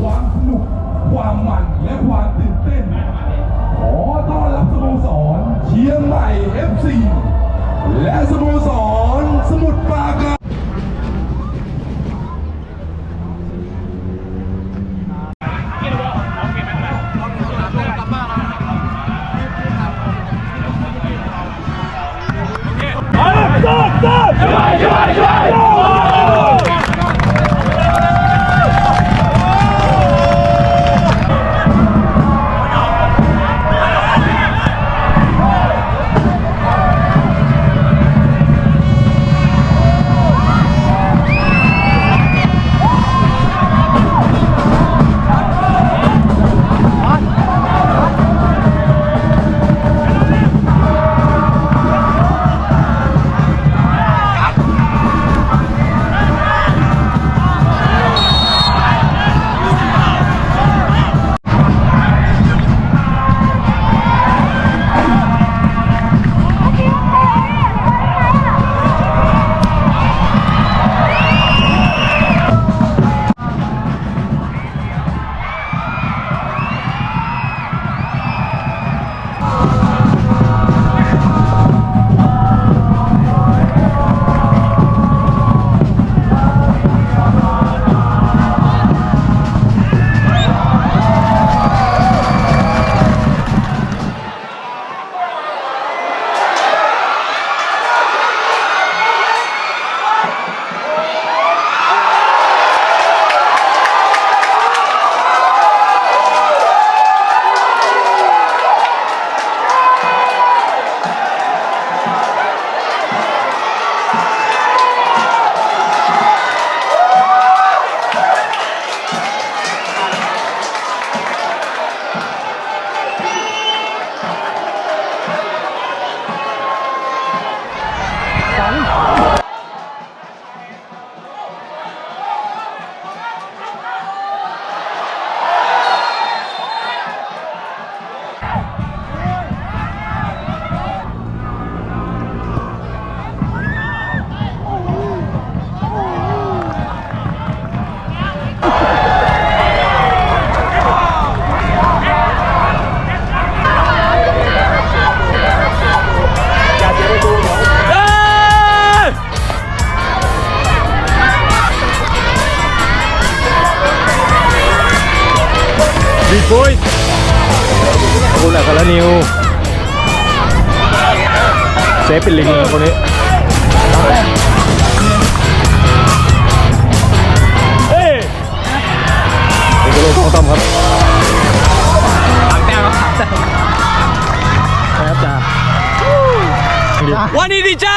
ความสนุก ความมันและความตื่นเต้น ขอต้อนรับสโมสรเชียงใหม่ FC และสโมสรสมุทรปราการ บิ๊กบุยขอบคุณอัครนิวเซฟเป็นลิงคนนี้เฮ้ยเอกโลกต้องต้อมครับสามแต้มครับสามแต้มครับจ้าวันนี้ดีใจ